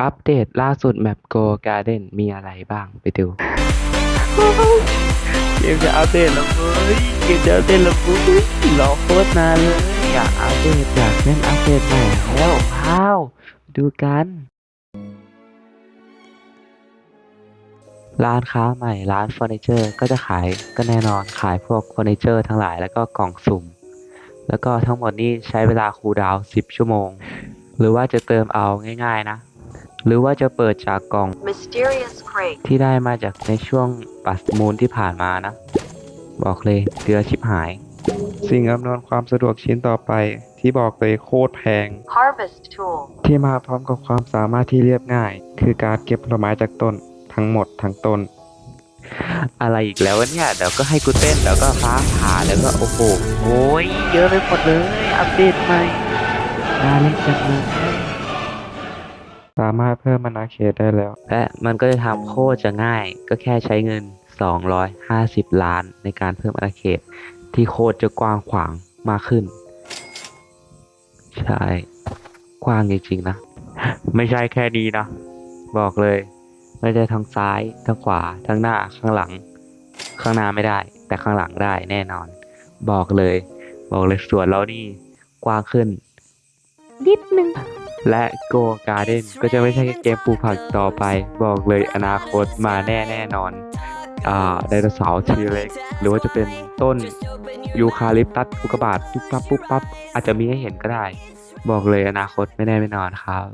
อัปเดตล่าสุดแมป Go Garden มีอะไรบ้างไปดู เกมจะอัปเดตแล้วเว้ยเกมจะอัปเดตแล้วเว้ยรอโคตรนานเลยอยากอัปเดตอยากเล่นอัปเดตใหม่แล้วว้าว ดูกัน ร้านค้าใหม่ ร้านเฟอร์นิเจอร์ก็จะขายก็แน่นอนขายพวกเฟอร์นิเจอร์ทั้งหลายแล้วก็กล่องสุ่ม แล้วก็ทั้งหมดนี้ใช้เวลาคูลดาวน์10 ชั่วโมง หรือว่าจะเติมเอาง่าย ๆ นะ หรือว่าจะเปิดจากกล่อง Mysterious crate. ที่ได้มาจากในช่วงปัสมูลที่ผ่านมานะ บอกเลยเกลือชิบหาย สิ่งอำนวยความสะดวกชิ้นต่อไป ที่บอกเลยโคตรแพง Harvest tool. ที่มาพร้อมกับความสามารถที่เรียบง่าย คือการเก็บผลไม้จากต้นทั้งหมดทั้งต้น อะไรอีกแล้ววะเนี่ยเดี๋ยวก็ให้กูเต้นแล้วก็ฟ้าผ่าแล้วก็โอ้โหโอ้ยเยอะไปหมดเลย อัปเดตใหม่น่าเล่นจังเลยสามารถเพิ่มมานาเขตได้แล้ว และมันก็จะทำโคตรจะง่าย ก็แค่ใช้เงิน 250 ล้านในการเพิ่มอาณาเขต ที่โคตรจะกว้างขวางมากขึ้น ใช่ กว้างจริงๆนะ ไม่ใช่แค่นี้นะ บอกเลยไม่ได้ทางซ้ายทางขวาทางหน้าข้างหลัง ข้างหน้าไม่ได้ แต่ข้างหลังได้แน่นอน บอกเลย บอกเลยสวนเรานี่กว้างขึ้นนิดนึง และ Go Garden ก็จะไม่ใช่แค่เกมปลูกผักต่อไป บอกเลยอนาคตมาแน่แน่นอนอ่าไดโนเสาร์ทีเล็ก หรือว่าจะเป็นต้นยูคาลิปตัสปุกบาทปุ๊บปั๊บปุ๊บปั๊บอาจจะมีให้เห็นก็ได้ บอกเลยอนาคตไม่แน่ไม่นอนครับ